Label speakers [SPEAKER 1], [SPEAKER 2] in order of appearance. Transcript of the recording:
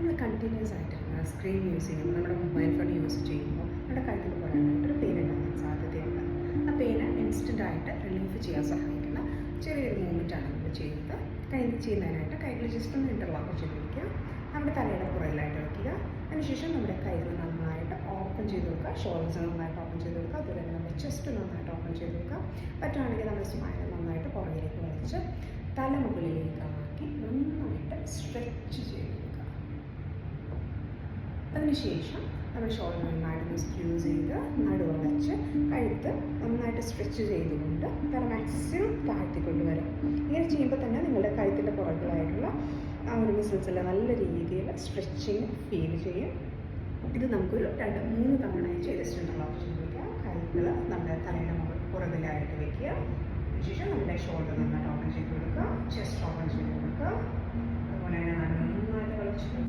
[SPEAKER 1] നമ്മൾ കണ്ടിന്യൂസ് ആയിട്ട് screen use ചെയ്യുമ്പോൾ നമ്മുടെ മൊബൈൽ ഫോൺ യൂസ് ചെയ്യുമ്പോൾ നമ്മുടെ കഴുത്തിൽ പറയാനായിട്ടൊരു പെയിൻ ഉണ്ടാകാൻ സാധ്യതയുണ്ട്. ആ പെയിന് ഇൻസ്റ്റന്റ് ആയിട്ട് റിലീഫ് ചെയ്യാൻ സഹായിക്കുന്ന ചെറിയൊരു മൂവ്മെന്റാണ് നമ്മൾ ചെയ്യുന്നത് കൈ ചെയ്യുന്നതിനായിട്ട് കൈകൾ ജസ്റ്റ് ഒന്ന് ഇന്റർലോക്ക് ചെയ്ത് വയ്ക്കുക നമ്മുടെ തലയുടെ പുറകിലായിട്ട് വയ്ക്കുക അതിനുശേഷം നമ്മുടെ കൈകൾ നന്നായിട്ട് ഓപ്പൺ ചെയ്ത് വെക്കുക. ഷോൾഡേഴ്സ് നന്നായിട്ട് ഓപ്പൺ ചെയ്ത് വെക്കുക. അതുപോലെ തന്നെ നമ്മുടെ ചെസ്റ്റ് നന്നായിട്ട് ഓപ്പൺ ചെയ്ത് വെക്കുക. പറ്റുകയാണെങ്കിൽ നമ്മുടെ സ്മൈൽ നന്നായിട്ട് പുറകിലേക്ക് വലിച്ച് തല മുകളിലേക്ക് ആക്കി നന്നായിട്ട് സ്ട്രെച്ച് ചെയ്ത് കൊടുക്കുക അതിനുശേഷം നമ്മൾ ഷോൾഡർ നന്നായിട്ട് സ്ക്യൂസ് ചെയ്ത് നടുവളച്ച് കഴുത്ത് നന്നായിട്ട് സ്ട്രെച്ച് ചെയ്തുകൊണ്ട് തല മാക്സിമം താഴ്ത്തിക്കൊണ്ട് വരും ഇങ്ങനെ ചെയ്യുമ്പോൾ തന്നെ നിങ്ങളുടെ കഴുത്തിന്റെ പുറകിലായിട്ടുള്ള ആ ഒരു മിസിൽസിലെ നല്ല രീതിയിൽ സ്ട്രെച്ചിങ് ഫീൽ ചെയ്യും. ഇത് നമുക്കൊരു രണ്ട് മൂന്ന് തവണ ചെയ്തിട്ടുള്ള ഓപ്ഷൻ വയ്ക്കുക. കൈകൾ നമ്മുടെ തലയുടെ പുറകിലായിട്ട് വയ്ക്കുക. അതിനുശേഷം നമ്മുടെ ഷോൾഡർ